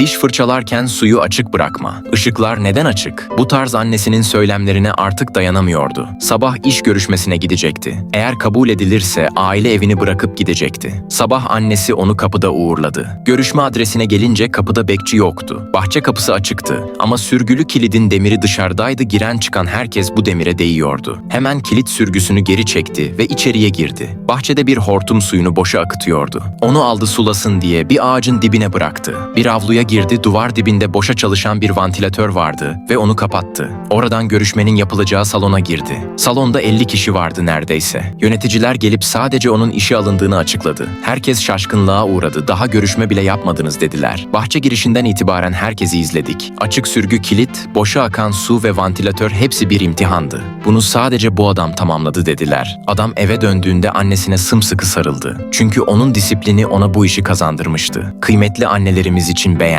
Diş fırçalarken suyu açık bırakma. Işıklar neden açık? Bu tarz annesinin söylemlerine artık dayanamıyordu. Sabah iş görüşmesine gidecekti. Eğer kabul edilirse aile evini bırakıp gidecekti. Sabah annesi onu kapıda uğurladı. Görüşme adresine gelince kapıda bekçi yoktu. Bahçe kapısı açıktı ama sürgülü kilidin demiri dışarıdaydı. Giren çıkan herkes bu demire değiyordu. Hemen kilit sürgüsünü geri çekti ve içeriye girdi. Bahçede bir hortum suyunu boşa akıtıyordu. Onu aldı sulasın diye bir ağacın dibine bıraktı. Bir avluya girdi, duvar dibinde boşa çalışan bir vantilatör vardı ve onu kapattı. Oradan görüşmenin yapılacağı salona girdi. Salonda 50 kişi vardı neredeyse. Yöneticiler gelip sadece onun işe alındığını açıkladı. Herkes şaşkınlığa uğradı. Daha görüşme bile yapmadınız dediler. Bahçe girişinden itibaren herkesi izledik. Açık sürgü kilit, boşa akan su ve vantilatör hepsi bir imtihandı. Bunu sadece bu adam tamamladı dediler. Adam eve döndüğünde annesine sımsıkı sarıldı. Çünkü onun disiplini ona bu işi kazandırmıştı. Kıymetli annelerimiz için beğen